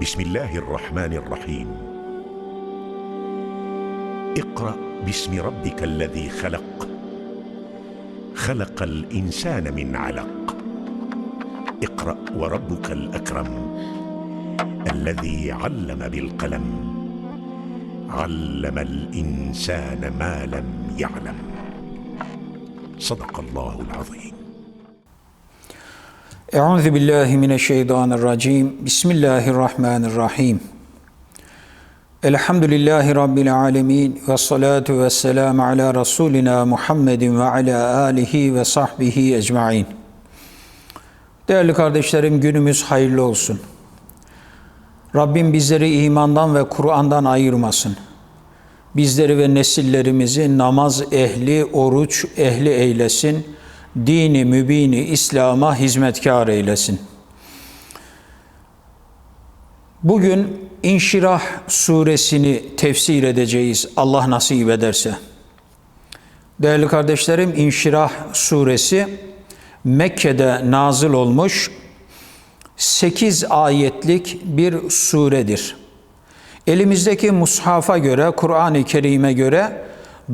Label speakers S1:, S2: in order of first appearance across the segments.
S1: بسم الله الرحمن الرحيم. اقرأ باسم ربك الذي خلق. خلق الإنسان من علق. اقرأ وربك الأكرم الذي علم بالقلم. علم الإنسان ما لم يعلم. صدق الله العظيم.
S2: Euzu billahi mineşşeytanirracim. Bismillahirrahmanirrahim. Elhamdülillahi rabbil alamin ve salatu vesselam ala rasulina Muhammedin ve ala alihi ve sahbihi ecmaîn. Değerli kardeşlerim günümüz hayırlı olsun. Rabbim bizleri imandan ve Kur'an'dan ayırmasın. Bizleri ve nesillerimizi namaz ehli, oruç ehli eylesin dini mübini İslam'a hizmetkar eylesin. Bugün İnşirah suresini tefsir edeceğiz Allah nasip ederse. Değerli kardeşlerim İnşirah suresi Mekke'de nazıl olmuş 8 ayetlik bir suredir. Elimizdeki mushafa göre, Kur'an-ı Kerim'e göre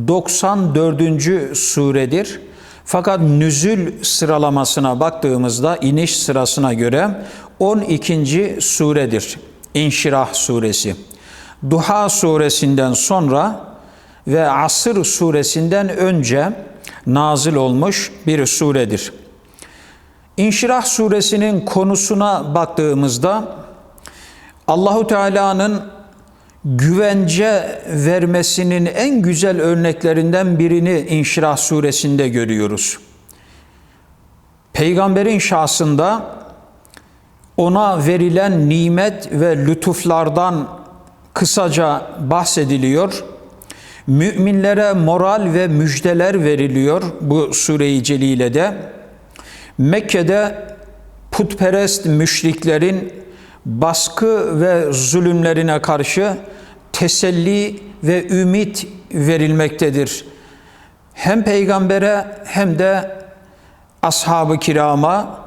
S2: 94. suredir. Fakat nüzül sıralamasına baktığımızda iniş sırasına göre 12. suredir. İnşirah suresi. Duha suresinden sonra ve Asır suresinden önce nazil olmuş bir suredir. İnşirah suresinin konusuna baktığımızda Allahu Teala'nın güvence vermesinin en güzel örneklerinden birini İnşirah suresinde görüyoruz. Peygamberin şahsında ona verilen nimet ve lütuflardan kısaca bahsediliyor. Müminlere moral ve müjdeler veriliyor bu sure-i celilede. Mekke'de putperest müşriklerin baskı ve zulümlerine karşı teselli ve ümit verilmektedir. Hem peygambere hem de ashab-ı kirama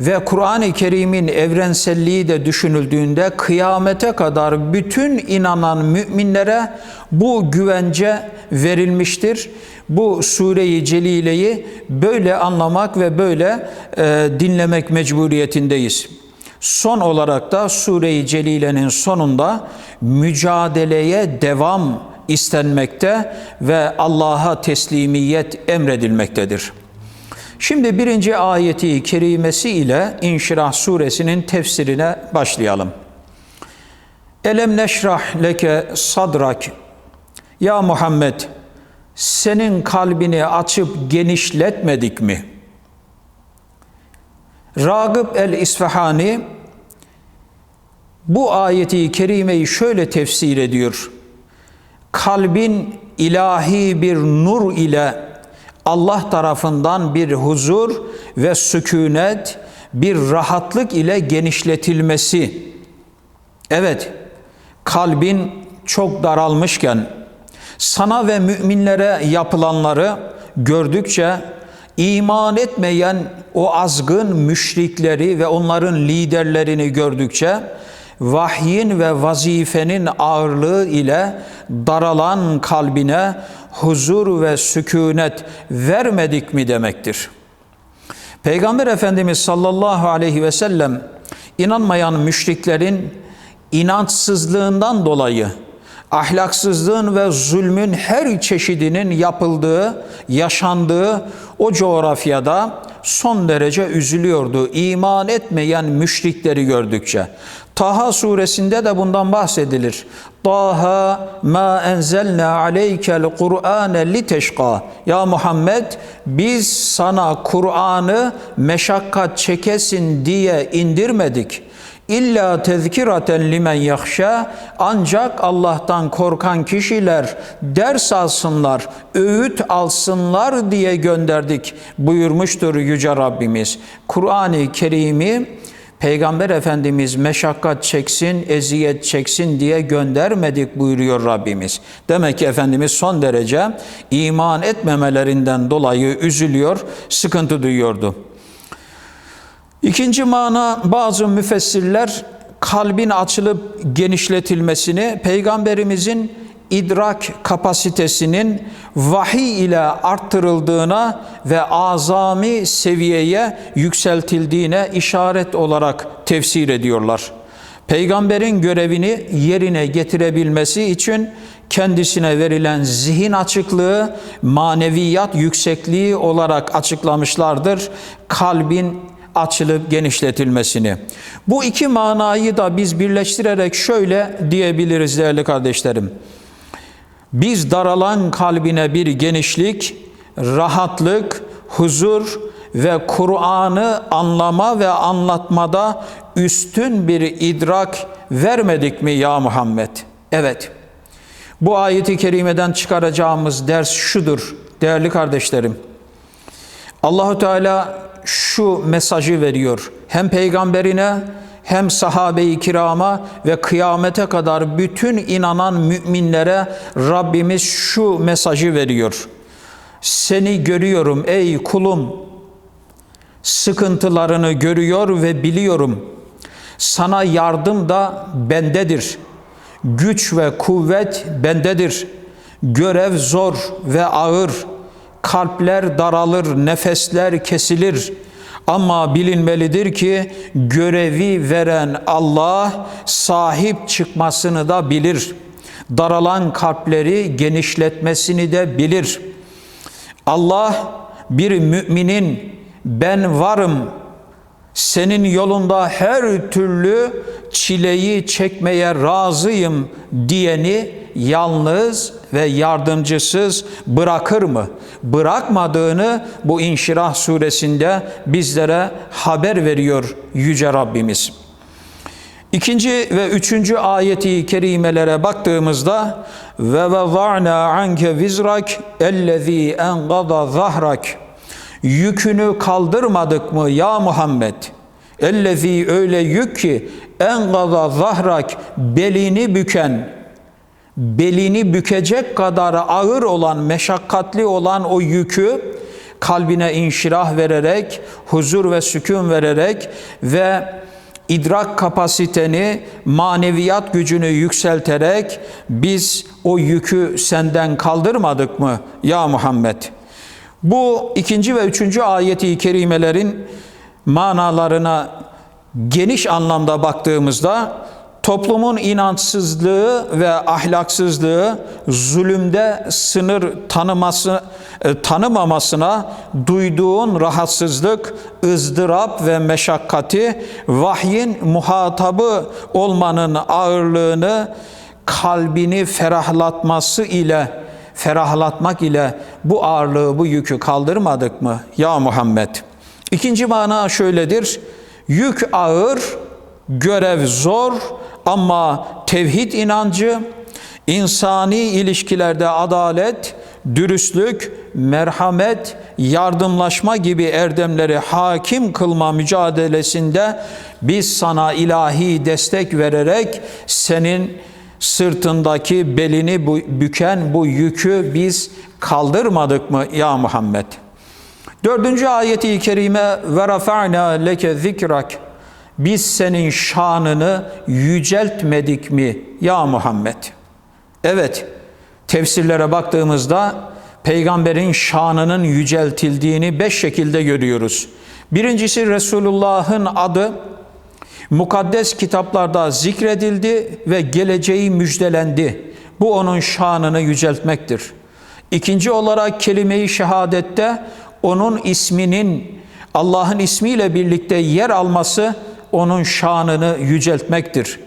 S2: ve Kur'an-ı Kerim'in evrenselliği de düşünüldüğünde kıyamete kadar bütün inanan müminlere bu güvence verilmiştir. Bu sure-i celileyi böyle anlamak ve böyle e, dinlemek mecburiyetindeyiz. Son olarak da Sure-i Celile'nin sonunda mücadeleye devam istenmekte ve Allah'a teslimiyet emredilmektedir. Şimdi birinci ayeti kerimesi ile İnşirah suresinin tefsirine başlayalım. Elem neşrah leke sadrak Ya Muhammed senin kalbini açıp genişletmedik mi?'' Ragıp el-İsfahani bu ayeti kerimeyi şöyle tefsir ediyor. Kalbin ilahi bir nur ile Allah tarafından bir huzur ve sükunet, bir rahatlık ile genişletilmesi. Evet, kalbin çok daralmışken sana ve müminlere yapılanları gördükçe iman etmeyen o azgın müşrikleri ve onların liderlerini gördükçe vahyin ve vazifenin ağırlığı ile daralan kalbine huzur ve sükunet vermedik mi demektir. Peygamber Efendimiz sallallahu aleyhi ve sellem inanmayan müşriklerin inançsızlığından dolayı ahlaksızlığın ve zulmün her çeşidinin yapıldığı, yaşandığı o coğrafyada son derece üzülüyordu. İman etmeyen müşrikleri gördükçe. Taha suresinde de bundan bahsedilir. Taha ma enzelna aleykel Kur'ane liteşka. Ya Muhammed biz sana Kur'an'ı meşakkat çekesin diye indirmedik. İlla tezkiraten limen yahşa ancak Allah'tan korkan kişiler ders alsınlar, öğüt alsınlar diye gönderdik buyurmuştur Yüce Rabbimiz. Kur'an-ı Kerim'i Peygamber Efendimiz meşakkat çeksin, eziyet çeksin diye göndermedik buyuruyor Rabbimiz. Demek ki Efendimiz son derece iman etmemelerinden dolayı üzülüyor, sıkıntı duyuyordu. İkinci mana bazı müfessirler kalbin açılıp genişletilmesini, peygamberimizin idrak kapasitesinin vahiy ile arttırıldığına ve azami seviyeye yükseltildiğine işaret olarak tefsir ediyorlar. Peygamberin görevini yerine getirebilmesi için kendisine verilen zihin açıklığı, maneviyat yüksekliği olarak açıklamışlardır. Kalbin açılıp genişletilmesini. Bu iki manayı da biz birleştirerek şöyle diyebiliriz değerli kardeşlerim. Biz daralan kalbine bir genişlik, rahatlık, huzur ve Kur'an'ı anlama ve anlatmada üstün bir idrak vermedik mi ya Muhammed? Evet. Bu ayeti kerimeden çıkaracağımız ders şudur değerli kardeşlerim. Allahu Teala şu mesajı veriyor. Hem peygamberine hem sahabe-i kirama ve kıyamete kadar bütün inanan müminlere Rabbimiz şu mesajı veriyor. Seni görüyorum ey kulum. Sıkıntılarını görüyor ve biliyorum. Sana yardım da bendedir. Güç ve kuvvet bendedir. Görev zor ve ağır. Kalpler daralır, nefesler kesilir.'' Ama bilinmelidir ki görevi veren Allah sahip çıkmasını da bilir. Daralan kalpleri genişletmesini de bilir. Allah bir müminin ben varım senin yolunda her türlü çileyi çekmeye razıyım diyeni yalnız ve yardımcısız bırakır mı? Bırakmadığını bu İnşirah suresinde bizlere haber veriyor Yüce Rabbimiz. İkinci ve üçüncü ayeti kerimelere baktığımızda ve veza'na anke vizrak ellezî engada zahrak yükünü kaldırmadık mı ya Muhammed? Ellezî öyle yük ki engada zahrak belini büken belini bükecek kadar ağır olan, meşakkatli olan o yükü kalbine inşirah vererek, huzur ve sükun vererek ve idrak kapasiteni, maneviyat gücünü yükselterek biz o yükü senden kaldırmadık mı ya Muhammed? Bu ikinci ve üçüncü ayeti kerimelerin manalarına geniş anlamda baktığımızda toplumun inançsızlığı ve ahlaksızlığı zulümde sınır tanıması e, tanımamasına duyduğun rahatsızlık, ızdırap ve meşakkati vahyin muhatabı olmanın ağırlığını kalbini ferahlatması ile ferahlatmak ile bu ağırlığı, bu yükü kaldırmadık mı ya Muhammed? İkinci mana şöyledir. Yük ağır, görev zor ama tevhid inancı, insani ilişkilerde adalet, dürüstlük, merhamet, yardımlaşma gibi erdemleri hakim kılma mücadelesinde biz sana ilahi destek vererek senin sırtındaki belini büken bu yükü biz kaldırmadık mı ya Muhammed? Dördüncü ayeti kerime ve rafa'na leke zikrak biz senin şanını yüceltmedik mi ya Muhammed? Evet, tefsirlere baktığımızda peygamberin şanının yüceltildiğini beş şekilde görüyoruz. Birincisi Resulullah'ın adı mukaddes kitaplarda zikredildi ve geleceği müjdelendi. Bu onun şanını yüceltmektir. İkinci olarak kelime-i şehadette onun isminin Allah'ın ismiyle birlikte yer alması onun şanını yüceltmektir.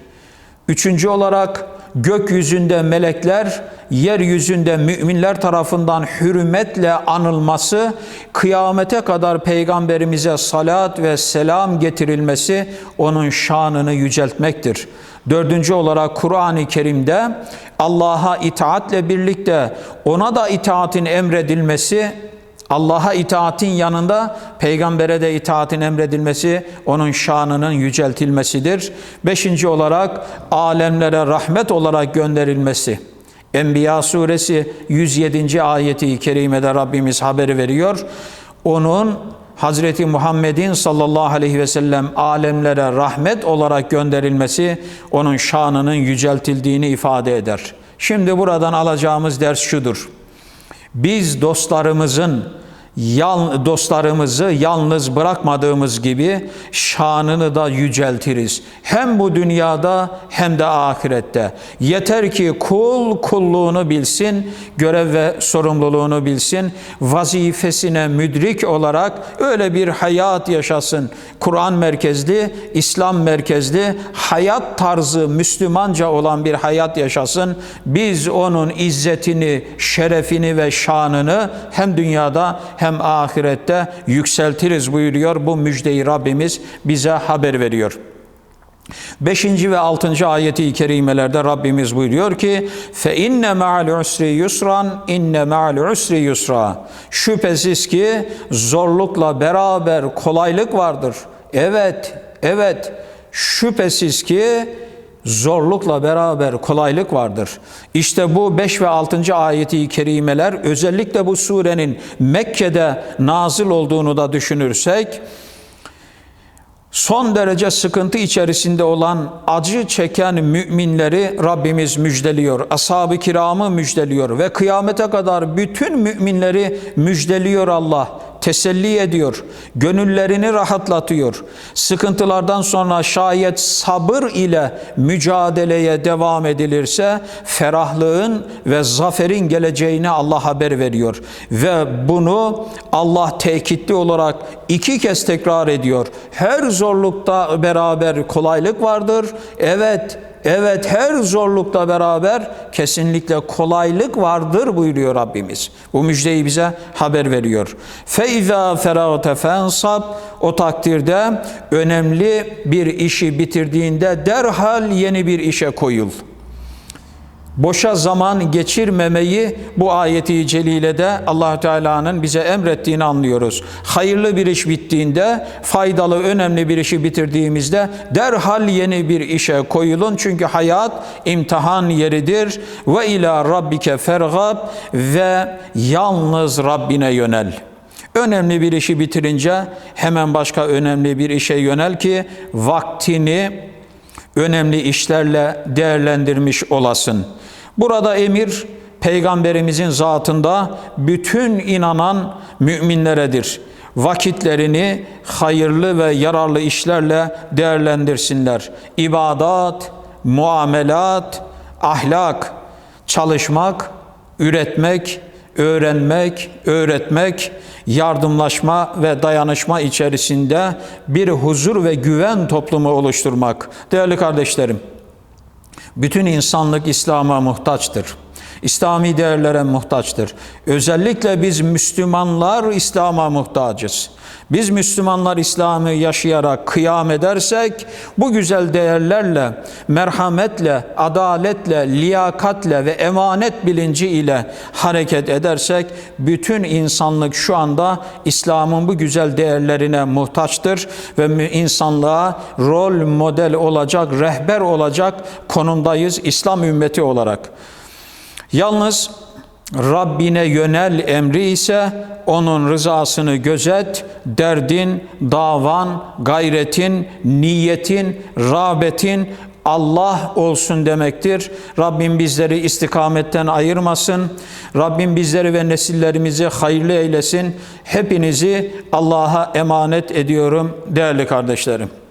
S2: Üçüncü olarak gökyüzünde melekler, yeryüzünde müminler tarafından hürmetle anılması, kıyamete kadar peygamberimize salat ve selam getirilmesi onun şanını yüceltmektir. Dördüncü olarak Kur'an-ı Kerim'de Allah'a itaatle birlikte ona da itaatin emredilmesi Allah'a itaatin yanında peygambere de itaatin emredilmesi onun şanının yüceltilmesidir. Beşinci olarak alemlere rahmet olarak gönderilmesi. Enbiya suresi 107. ayeti kerimede Rabbimiz haberi veriyor. Onun Hazreti Muhammed'in sallallahu aleyhi ve sellem alemlere rahmet olarak gönderilmesi onun şanının yüceltildiğini ifade eder. Şimdi buradan alacağımız ders şudur. Biz dostlarımızın yal, dostlarımızı yalnız bırakmadığımız gibi şanını da yüceltiriz. Hem bu dünyada hem de ahirette. Yeter ki kul kulluğunu bilsin, görev ve sorumluluğunu bilsin, vazifesine müdrik olarak öyle bir hayat yaşasın. Kur'an merkezli, İslam merkezli, hayat tarzı Müslümanca olan bir hayat yaşasın. Biz onun izzetini, şerefini ve şanını hem dünyada hem ahirette yükseltiriz buyuruyor. Bu müjdeyi Rabbimiz bize haber veriyor. Beşinci ve altıncı ayeti kerimelerde Rabbimiz buyuruyor ki fe inne ma'al usri yusran inne ma'al usri yusra şüphesiz ki zorlukla beraber kolaylık vardır. Evet, evet şüphesiz ki zorlukla beraber kolaylık vardır. İşte bu 5 ve 6. ayeti kerimeler özellikle bu surenin Mekke'de nazil olduğunu da düşünürsek son derece sıkıntı içerisinde olan acı çeken müminleri Rabbimiz müjdeliyor. Ashab-ı kiramı müjdeliyor ve kıyamete kadar bütün müminleri müjdeliyor Allah. Teselli ediyor, gönüllerini rahatlatıyor. Sıkıntılardan sonra şayet sabır ile mücadeleye devam edilirse ferahlığın ve zaferin geleceğini Allah haber veriyor. Ve bunu Allah tekitli olarak iki kez tekrar ediyor. Her zorlukta beraber kolaylık vardır. Evet, Evet her zorlukla beraber kesinlikle kolaylık vardır buyuruyor Rabbimiz. Bu müjdeyi bize haber veriyor. Feiza feragte fensab o takdirde önemli bir işi bitirdiğinde derhal yeni bir işe koyul. Boşa zaman geçirmemeyi bu ayeti celilede allah Teala'nın bize emrettiğini anlıyoruz. Hayırlı bir iş bittiğinde, faydalı, önemli bir işi bitirdiğimizde derhal yeni bir işe koyulun. Çünkü hayat imtihan yeridir. Ve ila rabbike fergab ve yalnız Rabbine yönel. Önemli bir işi bitirince hemen başka önemli bir işe yönel ki vaktini önemli işlerle değerlendirmiş olasın. Burada emir peygamberimizin zatında bütün inanan müminleredir. Vakitlerini hayırlı ve yararlı işlerle değerlendirsinler. İbadat, muamelat, ahlak, çalışmak, üretmek, öğrenmek, öğretmek, yardımlaşma ve dayanışma içerisinde bir huzur ve güven toplumu oluşturmak. Değerli kardeşlerim, bütün insanlık İslam'a muhtaçtır. İslami değerlere muhtaçtır. Özellikle biz Müslümanlar İslam'a muhtacız. Biz Müslümanlar İslam'ı yaşayarak kıyam edersek bu güzel değerlerle, merhametle, adaletle, liyakatle ve emanet bilinci ile hareket edersek bütün insanlık şu anda İslam'ın bu güzel değerlerine muhtaçtır ve insanlığa rol model olacak, rehber olacak konumdayız İslam ümmeti olarak. Yalnız Rabbine yönel emri ise onun rızasını gözet, derdin, davan, gayretin, niyetin, rağbetin Allah olsun demektir. Rabbim bizleri istikametten ayırmasın. Rabbim bizleri ve nesillerimizi hayırlı eylesin. Hepinizi Allah'a emanet ediyorum değerli kardeşlerim.